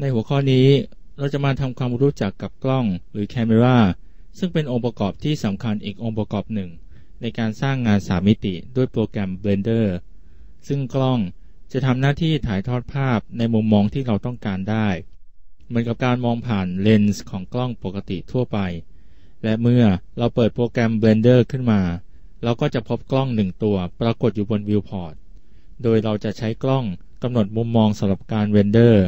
ในหัวข้อนี้เราจะมาทำความรู้จักกับกล้องหรือ Camera ซึ่งเป็นองค์ประกอบที่สำคัญอีกองค์ประกอบหนึ่ง ในการสร้างงานสามมิติด้วยโปรแกรม Blender ซึ่งกล้องจะทำหน้าที่ถ่ายทอดภาพในมุมมองที่เราต้องการได้ เหมือนกับการมองผ่านเลนส์ของกล้องปกติทั่วไป และเมื่อเราเปิดโปรแกรม Blender ขึ้นมา เราก็จะพบกล้องหนึ่งตัวปรากฏอยู่บนวิวพอร์ต โดยเราจะใช้กล้องกำหนดมุมมองสำหรับการเรนเดอร์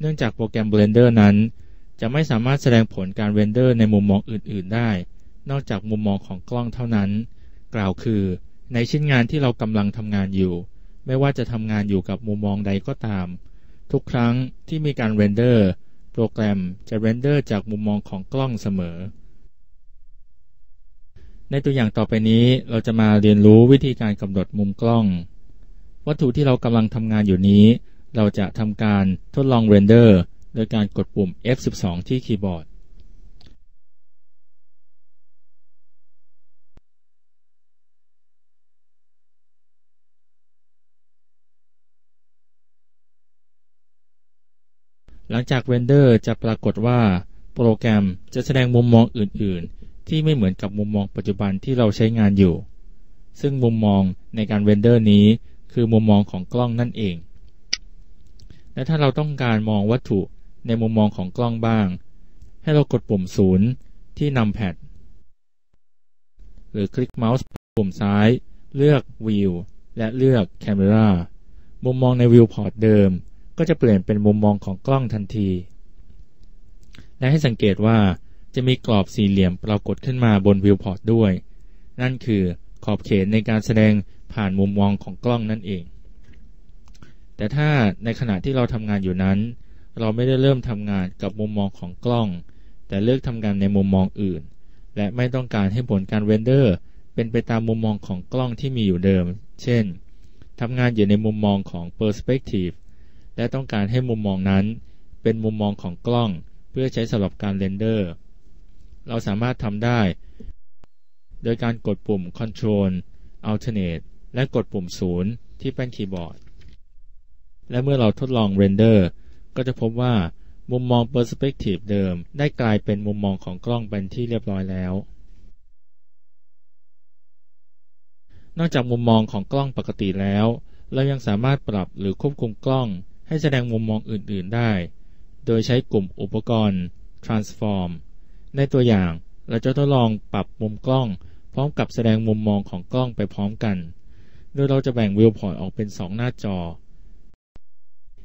เนื่องจากโปรแกรม Blender นั้น จะไม่สามารถแสดงผลการเรนเดอร์ในมุมมองอื่น ๆ ได้ นอกจากมุมมองของกล้องเท่านั้น กล่าวคือ ในชิ้นงานที่เรากำลังทำงานอยู่ ไม่ว่าจะทำงานอยู่กับมุมมองใดก็ตาม ทุกครั้งที่มีการเรนเดอร์โปรแกรมจะเรนเดอร์จากมุมมองของกล้องเสมอ ในตัวอย่างต่อไปนี้เราจะมาเรียนรู้วิธีการกำหนดมุมกล้อง วัตถุที่เรากำลังทำงานอยู่นี้ เราจะทำการทดลองเรนเดอร์โดยการกดปุ่ม F12 ที่คีย์บอร์ด หลังจากเรนเดอร์จะปรากฏว่าโปรแกรมจะแสดงมุมมองอื่น ๆ ที่ไม่เหมือนกับมุมมองปัจจุบันที่เราใช้งานอยู่ ซึ่งมุมมองในการเรนเดอร์นี้คือมุมมองของกล้องนั่นเอง และถ้าเราต้องการมองวัตถุในมุมมองของกล้องบ้าง ให้เรากดปุ่มศูนย์ที่นำแพดหรือคลิกเมาส์ปุ่มซ้าย เลือก View และเลือก Camera มุมมองในวิวพอร์ตเดิม ก็จะเปลี่ยนเป็นมุมมองของกล้องทันที และให้สังเกตว่าจะมีกรอบสี่เหลี่ยมปรากฏขึ้นมาบนวิวพอร์ตด้วย นั่นคือขอบเขตในการแสดงผ่านมุมมองของกล้องนั่นเอง แต่ถ้าในขณะที่เราทำงานอยู่นั้น เราไม่ได้เริ่มทำงานกับมุมมองของกล้อง แต่เลือกทำงานในมุมมองอื่น และไม่ต้องการให้ผลการเรนเดอร์เป็นไปตามมุมมองของกล้องที่มีอยู่เดิม เช่นทำงานอยู่ในมุมมองของ Perspective และต้องการให้มุมมองนั้น เป็นมุมมองของกล้อง เพื่อใช้สำหรับการเรนเดอร์ เราสามารถทำได้ โดยการกดปุ่ม Control Alternate และกดปุ่มศูนย์ที่แป้นคีย์บอร์ด และเมื่อเราทดลองเรนเดอร์ก็จะพบว่ามุมมอง Perspective เดิม ได้กลายเป็นมุมมองของกล้องเป็นที่เรียบร้อยแล้ว นอกจากมุมมองของกล้องปกติแล้ว เรายังสามารถปรับหรือควบคุมกล้อง ให้แสดงมุมมองอื่น ๆได้ โดยใช้กลุ่มอุปกรณ์ transform ในตัวอย่างเราจะทดลองปรับมุมกล้อง พร้อมกับแสดงมุมมองของกล้องไปพร้อมกัน โดยเราจะแบ่งวิวพอร์ตออกเป็น 2 หน้าจอ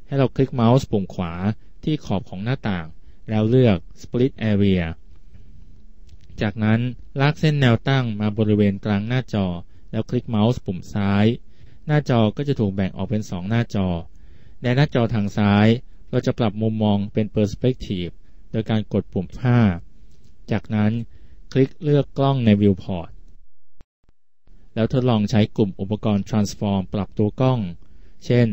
ให้เราคลิกเมาส์ปุ่มขวาที่ขอบของหน้าต่าง แล้วเลือก Split Area จากนั้นลากเส้นแนวตั้งมาบริเวณกลางหน้าจอ แล้วคลิกเมาส์ปุ่มซ้าย หน้าจอก็จะถูกแบ่งออกเป็น 2 หน้าจอ ในหน้าจอทางซ้าย เราจะปรับมุมมองเป็น Perspective โดยการกดปุ่ม 5 จากนั้นคลิกเลือกกล้องในวิวพอร์ตแล้วทดลองใช้กลุ่มอุปกรณ์ transform ปรับตัวกล้อง เช่น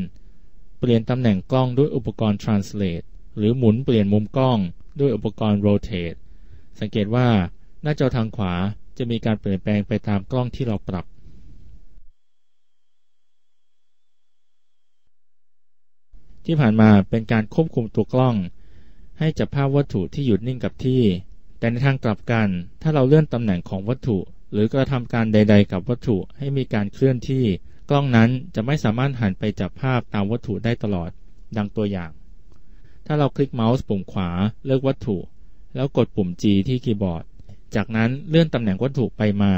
เปลี่ยนตำแหน่งกล้องด้วยอุปกรณ์ translate หรือหมุนเปลี่ยนมุมกล้องด้วยอุปกรณ์ rotate สังเกตว่าหน้าจอทางขวาจะมีการเปลี่ยนแปลงไปตามกล้องที่เราปรับ ที่ผ่านมาเป็นการควบคุมตัวกล้อง ให้จับภาพวัตถุที่หยุดนิ่งกับที่ แต่ในทางกลับกัน ถ้าเราเลื่อนตำแหน่งของวัตถุ หรือกระทำการใด ๆ กับวัตถุให้มีการเคลื่อนที่ กล้องนั้นจะไม่สามารถหันไปจับภาพตามวัตถุได้ตลอด ดังตัวอย่าง ถ้าเราคลิกเมาส์ปุ่มขวาเลือกวัตถุ แล้วกดปุ่ม G ที่คีย์บอร์ด จากนั้นเลื่อนตำแหน่งวัตถุไปมา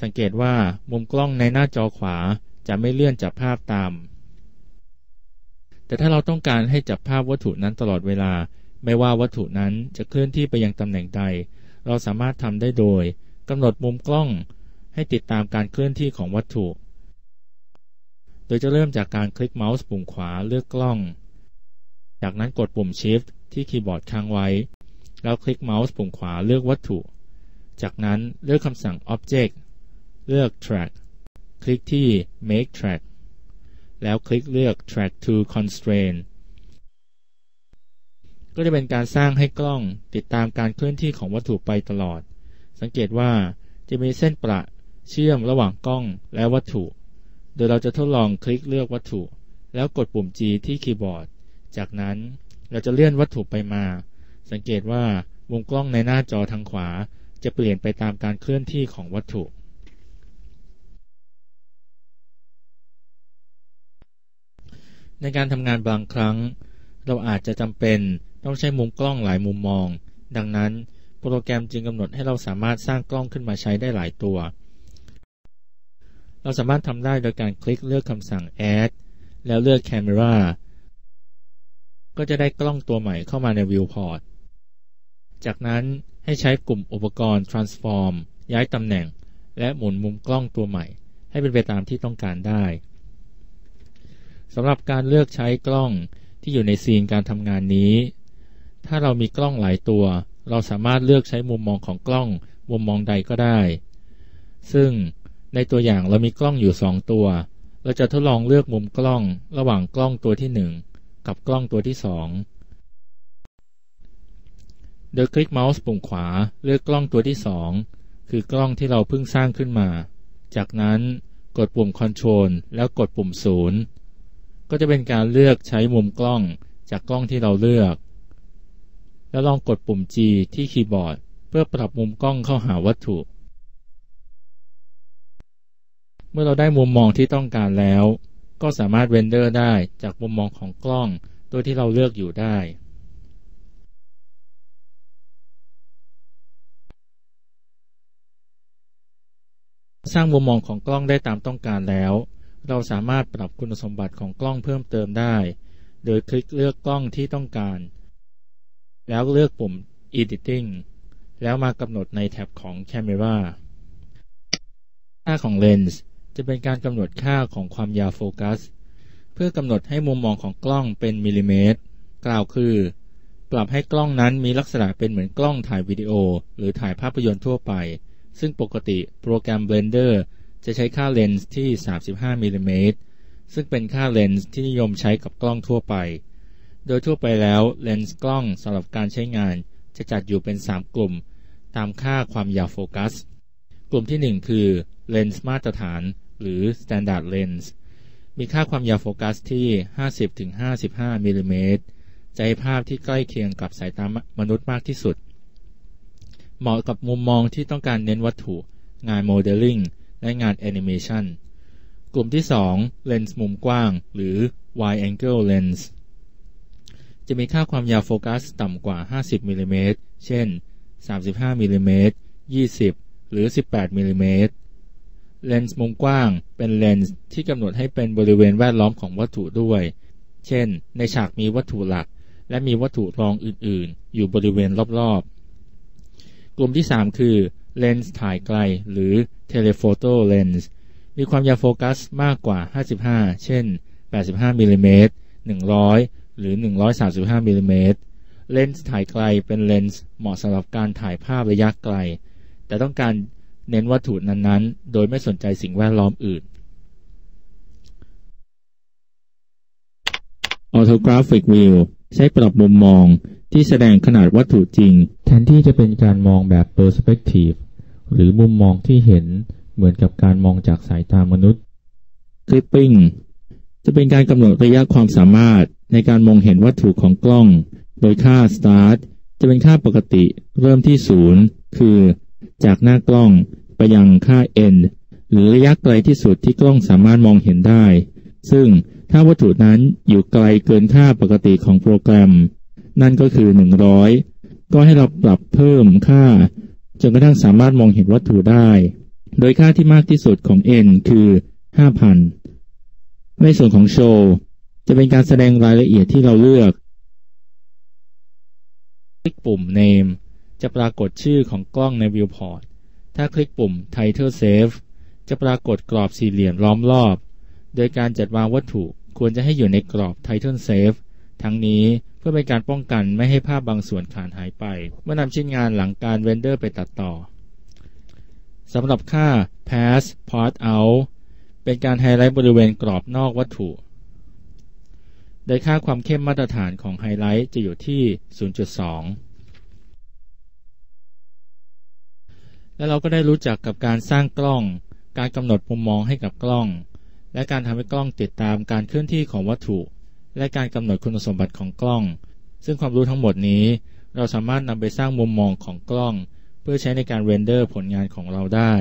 สังเกตว่ามุมกล้องในหน้าจอขวาจะไม่เลื่อนจับภาพตาม แต่ถ้าเราต้องการให้จับภาพวัตถุนั้นตลอดเวลา ไม่ว่าวัตถุนั้นจะเคลื่อนที่ไปยังตำแหน่งใด เราสามารถทำได้โดยกำหนดมุมกล้องให้ติดตามการเคลื่อนที่ของวัตถุ โดยจะเริ่มจากการคลิกเมาส์ปุ่มขวาเลือกกล้อง จากนั้นกดปุ่ม Shift ที่คีย์บอร์ดค้างไว้ แล้วคลิกเมาส์ปุ่มขวาเลือกวัตถุ จากนั้นเลือกคำสั่ง Object เลือก Track คลิกที่ Make Track แล้วคลิกเลือก Track to Constraint ก็จะเป็นการสร้างให้กล้องติดตามการเคลื่อนที่ของวัตถุไปตลอด สังเกตว่าจะมีเส้นประเชื่อมระหว่างกล้องและวัตถุ ดยเราจะทดลองคลิกเลือกวัตถุ แล้วกดปุ่ม G ที่คีย์บอร์ด จากนั้นเราจะเลื่อนวัตถุไปมา สังเกตว่ามุมกล้องในหน้าจอทางขวา จะเปลี่ยนไปตามการเคลื่อนที่ของวัตถุ ในการทำงานบางครั้ง เราอาจจะจำเป็นต้องใช้มุมกล้องหลายมุมมอง ดังนั้น โปรแกรมจึงกำหนดให้เราสามารถสร้างกล้องขึ้นมาใช้ได้หลายตัว เราสามารถทำได้โดยการคลิกเลือกคำสั่ง add แล้วเลือก camera ก็จะได้กล้องตัวใหม่เข้ามาใน viewport จากนั้นให้ใช้กลุ่มอุปกรณ์ transform ย้ายตำแหน่ง และหมุนมุมกล้องตัวใหม่ ให้เป็นไปตามที่ต้องการได้สำหรับการเลือกใช้กล้องที่อยู่ในซีนการทำงานนี้ ถ้าเรามีกล้องหลายตัว เราสามารถเลือกใช้มุมมองของกล้องมุมมองใดก็ได้ ซึ่ง ในตัวอย่างเรามีกล้องอยู่ 2 ตัว เราจะทดลองเลือกมุมกล้องระหว่างกล้องตัวที่ 1 กับกล้องตัวที่ 2 โดยคลิกเมาส์ปุ่มขวาเลือกกล้องตัวที่ 2 คือกล้องที่เราเพิ่งสร้างขึ้นมา จากนั้นกดปุ่ม Ctrl แล้วกดปุ่ม 0 ก็จะเป็นการเลือกใช้มุมกล้องจากกล้องที่เราเลือก แล้วลองกดปุ่ม G ที่คีย์บอร์ด เพื่อปรับมุมกล้องเข้าหาวัตถุ เมื่อเราได้มุมมองที่ต้องการแล้ว ก็สามารถเรนเดอร์ได้จากมุมมองของกล้องตัวที่เราเลือกอยู่ได้ สร้างมุมมองของกล้องได้ตามต้องการแล้ว เราสามารถปรับคุณสมบัติของกล้องเพิ่มเติมได้ โดยคลิกเลือกกล้องที่ต้องการ แล้วเลือกปุ่ม Editing แล้วมากำหนดในแท็บของ Camera ค่าของเลนส์ จะเป็นการกำหนดค่าของความยาวโฟกัส เพื่อกำหนดให้มุมมองของกล้องเป็นมิลลิเมตร กล่าวคือ ปรับให้กล้องนั้นมีลักษณะเป็นเหมือนกล้องถ่ายวิดีโอ หรือถ่ายภาพยนตร์ทั่วไป ซึ่งปกติโปรแกรม Blender จะใช้ค่าเลนส์ที่ 35มิลลิเมตร ซึ่งเป็นค่าเลนส์ที่นิยมใช้กับกล้องทั่วไป โดยทั่วไปแล้วเลนส์กล้องสำหรับการใช้งาน จะจัดอยู่เป็น 3 กลุ่ม ตามค่าความยาวโฟกัส กลุ่มที่ 1 คือเลนส์มาตรฐานหรือ Standard Lens มีค่าความยาวโฟกัสที่ 50-55มิลลิเมตรจะให้ภาพที่ใกล้เคียงกับสายตามนุษย์มากที่สุด เหมาะกับมุมมองที่ต้องการเน้นวัตถุ งานโมเดลลิ่งและงานแอนิเมชันกลุ่มที่ 2 เลนส์มุมกว้าง หรือ wide angle lens จะมีค่าความยาวโฟกัสต่ำกว่า 50มิลลิเมตรเช่น 35มิลลิเมตร20 หรือ 18มิลลิเมตรเลนส์มุมกว้างเป็นเลนส์ที่กำหนดให้เป็นบริเวณแวดล้อมของวัตถุด้วย เช่น ในฉากมีวัตถุหลัก และมีวัตถุรองอื่นๆ อยู่บริเวณรอบๆ กลุ่มที่ 3 คือเลนส์ถ่ายไกลหรือเทเลโฟโตเลนส์มีความยาวโฟกัสมากกว่า 55 เช่น 85มิลลิเมตร100 หรือ 135มิลลิเมตรเลนส์ถ่ายไกลเป็นเลนส์เหมาะสำหรับการถ่ายภาพระยะไกล แต่ต้องการเน้นวัตถุนั้นๆ โดยไม่สนใจสิ่งแวดล้อมอื่น Autographic View ใช้ปรับมุมมองที่แสดงขนาดวัตถุจริง แทนที่จะเป็นการมองแบบ perspective หรือมุมมองที่เห็นเหมือนกับการมองจากสายตามนุษย์ clipping จะเป็นการกำหนดระยะความสามารถในการมองเห็นวัตถุของกล้อง โดยค่า start จะเป็นค่าปกติ เริ่มที่ศูนย์คือ จากหน้ากล้องไปยังค่า n หรือระยะไกลที่สุดที่กล้องสามารถมองเห็นได้ ซึ่งถ้าวัตถุนั้นอยู่ไกลเกินค่าปกติของโปรแกรม นั่นก็คือ 100 ก็ให้เราปรับเพิ่มค่า จนกระทั่งสามารถมองเห็นวัตถุได้ โดยค่าที่มากที่สุดของ n คือ 5,000 ในส่วนของโชว์จะเป็นการแสดงรายละเอียดที่เราเลือก คลิกปุ่ม name จะปรากฏชื่อของกล้องใน viewport ถ้าคลิกปุ่ม title save จะปรากฏกรอบสี่เหลี่ยมล้อมรอบ โดยการจัดวางวัตถุควรจะให้อยู่ในกรอบ title save ทั้งนี้เพื่อเป็นการป้องกันไม่ให้ภาพบางส่วนขาดหายไป เมื่อนำชิ้นงานหลังการเรนเดอร์ไปตัดต่อสำหรับค่า pass part out เป็นการไฮไลท์บริเวณกรอบนอกวัตถุ โดยค่าความเข้มมาตรฐานของไฮไลท์จะอยู่ที่ 0.2 และเราก็ได้รู้จักกับการสร้างกล้อง การกำหนดมุมมองให้กับกล้อง และการทำให้กล้องติดตามการเคลื่อนที่ของวัตถุ และการกำหนดคุณสมบัติของกล้อง ซึ่งความรู้ทั้งหมดนี้ เราสามารถนำไปสร้างมุมมองของกล้อง เพื่อใช้ในการเรนเดอร์ผลงานของเราได้